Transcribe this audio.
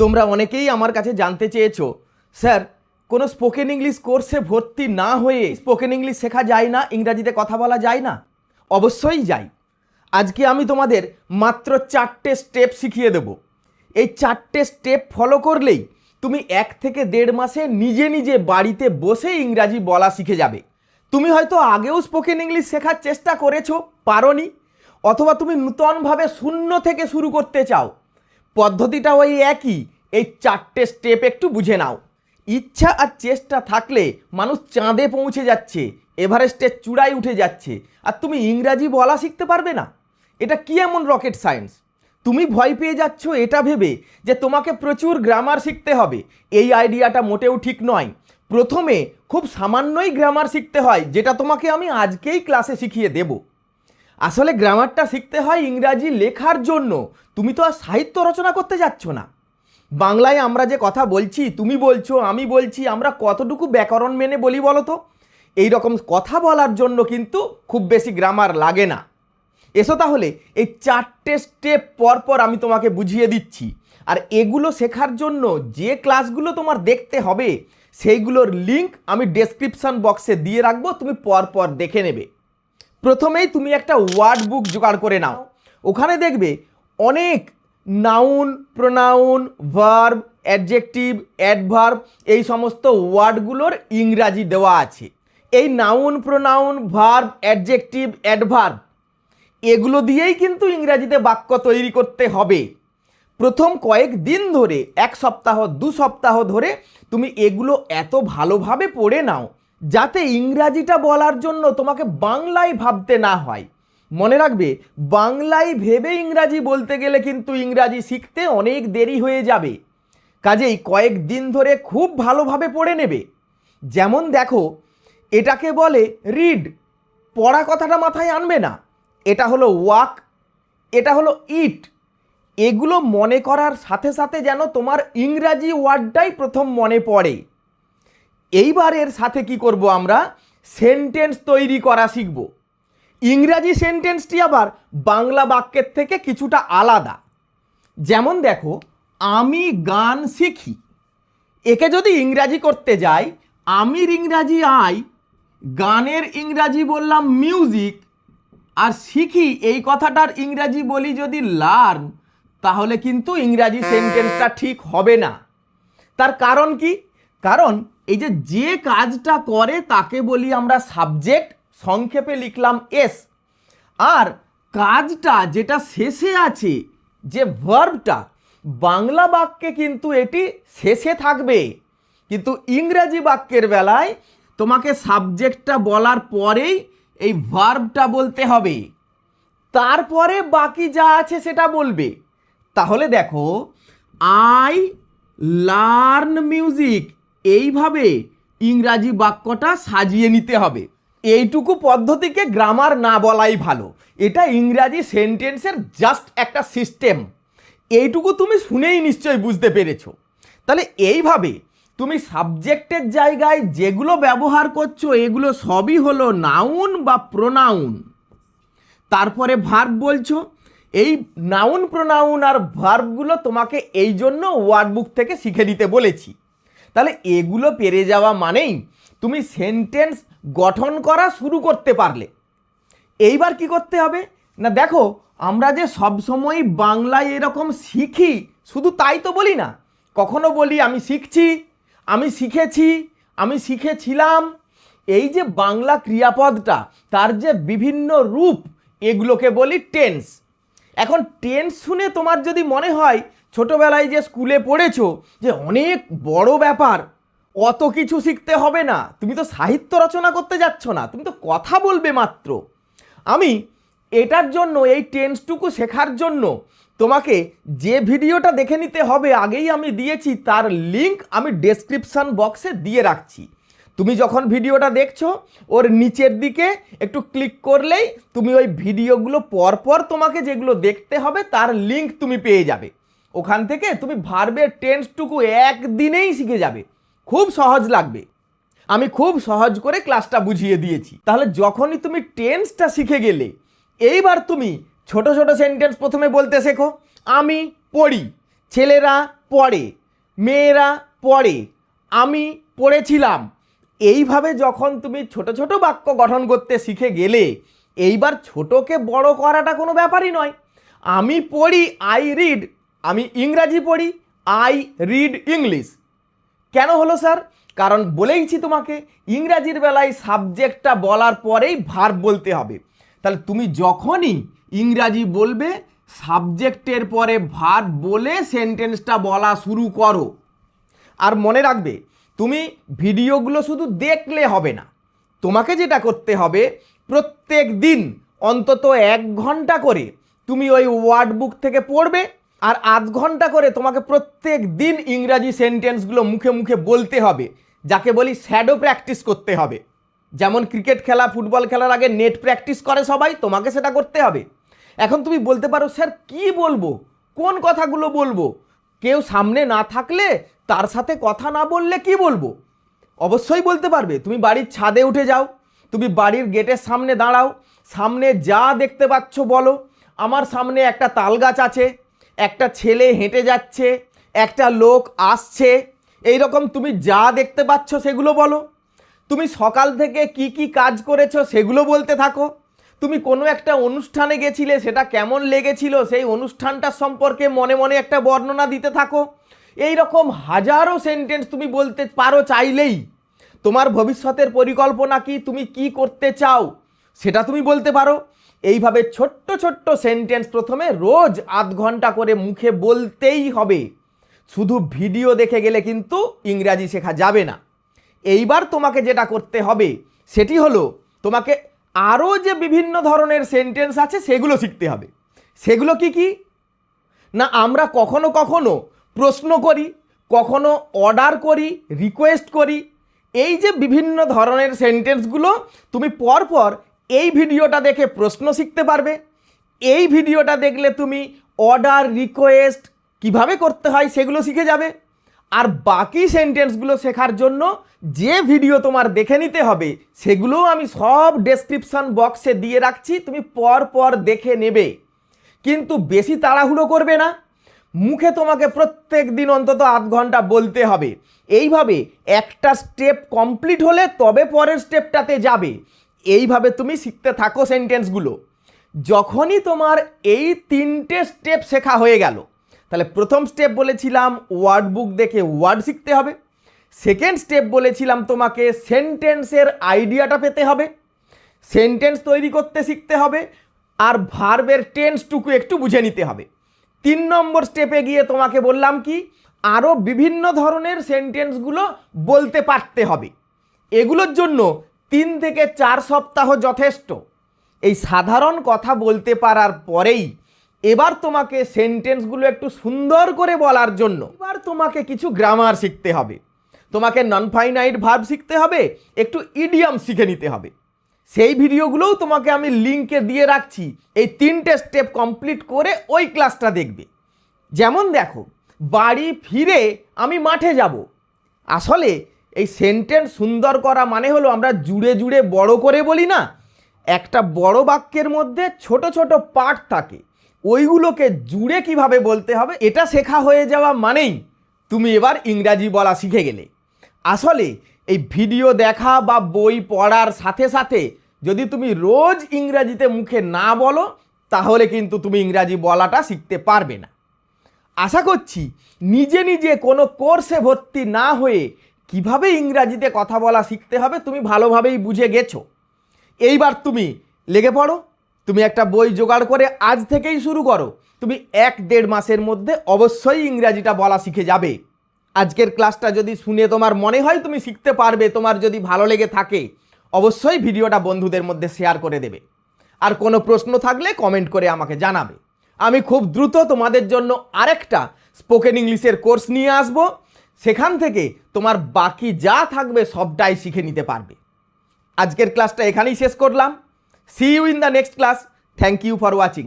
তোমরা অনেকেই আমার কাছে জানতে চেয়েছো। স্যার, কোনো স্পোকেন ইংলিশ কোর্সে ভর্তি না হয়ে স্পোকেন ইংলিশ শেখা যায় না, ইংরাজিতে কথা বলা যায় না? অবশ্যই যাই আজকে আমি তোমাদের মাত্র চারটে স্টেপ শিখিয়ে দেব। এই চারটে স্টেপ ফলো করলেই তুমি এক থেকে দেড় মাসে নিজে নিজে বাড়িতে বসে ইংরাজি বলা শিখে যাবে। তুমি হয়তো আগেও স্পোকেন ইংলিশ শেখার চেষ্টা করেছ, পারোনি, অথবা তুমি নূতনভাবে শূন্য থেকে শুরু করতে চাও। পদ্ধতিটা ওই একই। এই চারটে স্টেপ একটু বুঝে নাও। ইচ্ছা আর চেষ্টা থাকলে মানুষ চাঁদে পৌঁছে যাচ্ছে এভারেস্টের চূড়ায় উঠে যাচ্ছে। আর তুমি ইংরাজি বলা শিখতে পারবে না? এটা কি এমন রকেট সায়েন্স তুমি ভয় পেয়ে যাচ্ছ এটা ভেবে যে তোমাকে প্রচুর গ্রামার শিখতে হবে। এই আইডিয়াটা মোটেও ঠিক নয়। প্রথমে খুব সামান্যই গ্রামার শিখতে হয়, যেটা তোমাকে আমি আজকেই ক্লাসে শিখিয়ে দেবো। আসলে গ্রামারটা শিখতে হয় ইংরাজি লেখার জন্য। তুমি তো আর সাহিত্য রচনা করতে যাচ্ছ না। বাংলায় আমরা যে কথা বলছি, তুমি বলছো, আমি বলছি, আমরা কতটুকু ব্যাকরণ মেনে বলি বলো তো? এই রকম কথা বলার জন্য কিন্তু খুব বেশি গ্রামার লাগে না। এসো তাহলে, এই চারটে স্টেপ পর পর আমি তোমাকে বুঝিয়ে দিচ্ছি। আর এগুলো শেখার জন্য যে ক্লাসগুলো তোমার দেখতে হবে, সেইগুলোর লিংক আমি ডেসক্রিপশন বক্সে দিয়ে রাখব, তুমি পর পর দেখে নেবে। প্রথমেই তুমি একটা ওয়ার্ড বুক জোগাড় করে নাও। ওখানে দেখবে অনেক noun, pronoun, verb, adjective, adverb এই সমস্ত ওয়ার্ডগুলোর ইংরাজি দেওয়া আছে। এই noun, pronoun, verb, adjective, adverb এগুলো দিয়েই কিন্তু ইংরাজিতে বাক্য তৈরি করতে হবে। প্রথম কয়েক দিন ধরে, এক সপ্তাহ, দু সপ্তাহ ধরে তুমি এগুলো এত ভালোভাবে পড়ে নাও যাতে ইংরাজিটা বলার জন্য তোমাকে বাংলায় ভাবতে না হয়। মনে রাখবে, বাংলায় ভেবে ইংরাজি বলতে গেলে কিন্তু ইংরাজি শিখতে অনেক দেরি হয়ে যাবে। কাজেই কয়েক দিন ধরে খুব ভালোভাবে পড়ে নেবে। যেমন দেখো, এটাকে বলে রিড পড়া কথাটা মাথায় আনবে না। এটা হলো ওয়াক এটা হলো ইট এগুলো মনে করার সাথে সাথে যেন তোমার ইংরাজি ওয়ার্ডটাই প্রথম মনে পড়ে। এইবার এর সাথে কি করব আমরা? সেন্টেন্স তৈরি করা শিখব। ইংরাজি সেন্টেন্সটি আবার বাংলা বাক্যের থেকে কিছুটা আলাদা। যেমন দেখো, আমি গান শিখি। একে যদি ইংরাজি করতে যাই, আমির ইংরাজি আই, গানের ইংরাজি বললাম মিউজিক আর শিখি এই কথাটার ইংরাজি বলি যদি লার্ন তাহলে কিন্তু ইংরাজি সেন্টেন্সটা ঠিক হবে না। তার কারণ কি? কারণ এই যে যে কাজটা করে তাকে বলি আমরা সাবজেক্ট, সংক্ষেপে লিখলাম এস। আর কাজটা যেটা শেষে আছে, যে ভার্বটা, বাংলা বাক্যে কিন্তু এটি শেষে থাকবে। কিন্তু ইংরাজি বাক্যের বেলায় তোমাকে সাবজেক্টটা বলার পরেই এই ভার্বটা বলতে হবে। তারপরে বাকি যা আছে সেটা বলবে। তাহলে দেখো, আই লার্ন মিউজিক। এইভাবে ইংরাজি বাক্যটা সাজিয়ে নিতে হবে। এইটুকু পদ্ধতিকে গ্রামার না বলাই ভালো। এটা ইংরাজি সেন্টেন্সের জাস্ট একটা সিস্টেম। এইটুকু তুমি শুনেই নিশ্চয়ই বুঝতে পেরেছ। তাহলে এইভাবে তুমি সাবজেক্টের জায়গায় যেগুলো ব্যবহার করছ, এগুলো সবই হলো নাউন বা প্রোনাউন। তারপরে ভার্ব বলছো। এই নাউন, প্রোনাউন আর ভার্বগুলো তোমাকে এই জন্য ওয়ার্ডবুক থেকে শিখে দিতে বলেছি। তাহলে এগুলো পেরে যাওয়া মানেই তুমি সেন্টেন্স গঠন করা শুরু করতে পারলে। এইবার কি করতে হবে? না দেখো, আমরা যে সবসময় বাংলায় এরকম শিখি, শুধু তাই তো বলি না। কখনো বলি, আমি শিখছি, আমি শিখেছি, আমি শিখেছিলাম। এই যে বাংলা ক্রিয়াপদটা, তার যে বিভিন্ন রূপ, এগুলোকে বলি টেন্স এখন টেন্স শুনে তোমার যদি মনে হয় ছোটবেলায় যে স্কুলে পড়েছো, যে অনেক বড় ব্যাপার, অত কিছু শিখতে হবে না। তুমি তো সাহিত্য রচনা করতে যাচ্ছ না, তুমি তো কথা বলবে মাত্র। আমি এটার জন্য, এই টেন্সটুকু শেখার জন্য তোমাকে যে ভিডিওটা দেখে নিতে হবে, আগেই আমি দিয়েছি, তার লিংক আমি ডেসক্রিপশান বক্সে দিয়ে রাখছি। তুমি যখন ভিডিওটা দেখছ, ওর নিচের দিকে একটু ক্লিক করলেই তুমি ওই ভিডিওগুলো পরপর তোমাকে যেগুলো দেখতে হবে, তার লিংক তুমি পেয়ে যাবে। ওখান থেকে তুমি ভার্বের টেন্সটুকু একদিনেই শিখে যাবে। খুব সহজ লাগবে। আমি খুব সহজ করে ক্লাসটা বুঝিয়ে দিয়েছি। তাহলে যখনই তুমি টেন্সটা শিখে গেলে, এইবার তুমি ছোট ছোট সেন্টেন্স প্রথমে বলতে শেখো, আমি পড়ি, ছেলেরা পড়ে, মেয়েরা পড়ে, আমি পড়েছিলাম। এইভাবে যখন তুমি ছোট ছোট বাক্য গঠন করতে শিখে গেলে, এইবার ছোটকে বড় করাটা কোনো ব্যাপারই নয়। আমি পড়ি আই রিড আমি ইংরাজি পড়ি আই রিড ইংলিশ কেন হলো স্যার? কারণ বলেইছি তোমাকে, ইংরাজির বেলায় সাবজেক্টটা বলার পরেই ভার্ব বলতে হবে। তাহলে তুমি যখনই ইংরাজি বলবে, সাবজেক্টের পরে ভার্ব বলে সেন্টেন্সটা বলা শুরু করো। আর মনে রাখবে, তুমি ভিডিওগুলো শুধু দেখলে হবে না, তোমাকে যেটা করতে হবে, প্রত্যেক দিন অন্তত এক ঘণ্টা করে তুমি ওই ওয়ার্ড বুক থেকে পড়বে আর আধ ঘণ্টা করে তোমাকে প্রত্যেক দিন ইংরাজি সেন্টেন্সগুলো মুখে মুখে বলতে হবে, যাকে বলি শ্যাডো প্র্যাকটিস করতে হবে। যেমন ক্রিকেট খেলা ফুটবল খেলার আগে নেট প্র্যাকটিস করে সবাই, তোমাকে সেটা করতে হবে। এখন তুমি বলতে পারো, স্যার, কি বলব? কোন কথাগুলো বলব? কেউ সামনে না থাকলে তার সাথে কথা না বললে কি বলব? অবশ্যই বলতে পারবে, তুমি বাড়ির ছাদে উঠে যাও, তুমি বাড়ির গেটের সামনে দাঁড়াও, সামনে যা দেখতে পাচ্ছ বলো। আমার সামনে একটা তাল গাছ আছে একটা ছেলে হেঁটে যাচ্ছে, একটা লোক আসছে। এই রকম তুমি যা দেখতে পাচ্ছ সেগুলো বলো। তুমি সকাল থেকে কি কি কাজ করেছ সেগুলো বলতে থাকো। তুমি কোনো একটা অনুষ্ঠানে গেছিলে, সেটা কেমন লেগেছিল সেই অনুষ্ঠানটার সম্পর্কে মনে মনে একটা বর্ণনা দিতে থাকো। এই রকম হাজারো সেন্টেন্স তুমি বলতে পারো চাইলেই। তোমার ভবিষ্যতের পরিকল্পনা কি? তুমি কি করতে চাও? সেটা তুমি বলতে পারো। এইভাবে ছোট্ট ছোট্ট সেন্টেন্স প্রথমে রোজ আধ ঘণ্টা করে মুখে বলতেই হবে। শুধু ভিডিও দেখে গেলে কিন্তু ইংরাজি শেখা যাবে না। এইবার তোমাকে যেটা করতে হবে, সেটি হলো তোমাকে আরও যে বিভিন্ন ধরনের সেন্টেন্স আছে, সেগুলো শিখতে হবে। সেগুলো কি কি? না, আমরা কখনো কখনো প্রশ্ন করি, কখনো অর্ডার করি রিকোয়েস্ট করি। এই যে বিভিন্ন ধরনের সেন্টেন্সগুলো তুমি পরপর এই ভিডিওটা দেখে প্রশ্ন শিখতে পারবে। এই ভিডিওটা দেখলে তুমি অর্ডার রিকোয়েস্ট কীভাবে করতে হয় সেগুলো শিখে যাবে। আর বাকি সেন্টেন্সগুলো শেখার জন্য যে ভিডিও তোমার দেখে নিতে হবে, সেগুলোও আমি সব ডেসক্রিপশন বক্সে দিয়ে রাখছি, তুমি পর পর দেখে নেবে। কিন্তু বেশি তাড়াহুড়ো করবে না। মুখে তোমাকে প্রত্যেক দিন অন্তত আধ ঘণ্টা বলতে হবে। এইভাবে একটা স্টেপ কমপ্লিট হলে তবে পরের স্টেপটাতে যাবে। এইভাবে তুমি শিখতে থাকো সেন্টেন্সগুলো যখনই তোমার এই তিনটে স্টেপ শেখা হয়ে গেল, তাহলে প্রথম স্টেপ বলেছিলাম ওয়ার্ড বুক দেখে ওয়ার্ড শিখতে হবে। সেকেন্ড স্টেপ বলেছিলাম তোমাকে সেন্টেন্সের আইডিয়াটা পেতে হবে। সেন্টেন্স তৈরি করতে শিখতে হবে আর ভার্বের টেন্সটুকু একটু বুঝে নিতে হবে। তিন নম্বর স্টেপে গিয়ে তোমাকে বললাম কি আরও বিভিন্ন ধরনের সেন্টেন্সগুলো বলতে পারতে হবে। এগুলোর জন্য তিন থেকে চার সপ্তাহ যথেষ্ট। এই সাধারণ কথা বলতে পারার পরেই এবার তোমাকে সেন্টেন্সগুলো একটু সুন্দর করে বলার জন্য এবার তোমাকে কিছু গ্রামার শিখতে হবে। তোমাকে নন ফাইনাইট ভার্ব শিখতে হবে, একটু ইডিয়াম শিখে নিতে হবে। সেই ভিডিওগুলোও তোমাকে আমি লিঙ্কে দিয়ে রাখছি, এই তিনটে স্টেপ কমপ্লিট করে ওই ক্লাসটা দেখবে। যেমন দেখো, বাড়ি ফিরে আমি মাঠে যাব। আসলে এই সেন্টেন্স সুন্দর করা মানে হলো আমরা জুড়ে জুড়ে বড় করে বলি না, একটা বড় বাক্যের মধ্যে ছোট ছোট পার্ট থাকে। ওইগুলোকে জুড়ে কীভাবে বলতে হবে, এটা শেখা হয়ে যাওয়া মানেই তুমি এবার ইংরাজি বলা শিখে গেলে। আসলে এই ভিডিও দেখা বা বই পড়ার সাথে সাথে যদি তুমি রোজ ইংরাজিতে মুখে না বলো, তাহলে কিন্তু তুমি ইংরাজি বলাটা শিখতে পারবে না। আশা করছি নিজে নিজে কোনো কোর্সে ভর্তি না হয়ে কীভাবে ইংরাজিতে কথা বলা শিখতে হবে তুমি ভালোভাবেই বুঝে গেছো? এইবার তুমি লেগে পড়ো, তুমি একটা বই জোগাড় করে আজ থেকেই শুরু করো। তুমি এক দেড় মাসের মধ্যে অবশ্যই ইংরাজিটা বলা শিখে যাবে। আজকের ক্লাসটা যদি শুনে তোমার মনে হয় তুমি শিখতে পারবে, তোমার যদি ভালো লেগে থাকে, অবশ্যই ভিডিওটা বন্ধুদের মধ্যে শেয়ার করে দেবে। আর কোনো প্রশ্ন থাকলে কমেন্ট করে আমাকে জানাবে। আমি খুব দ্রুত তোমাদের জন্য আরেকটা স্পোকেন ইংলিশের কোর্স নিয়ে আসব। সেখান থেকে তোমার বাকি যা থাকবে সবটাই শিখে নিতে পারবে। আজকের ক্লাসটা এখানেই শেষ করলাম। See you in the next class thank you for watching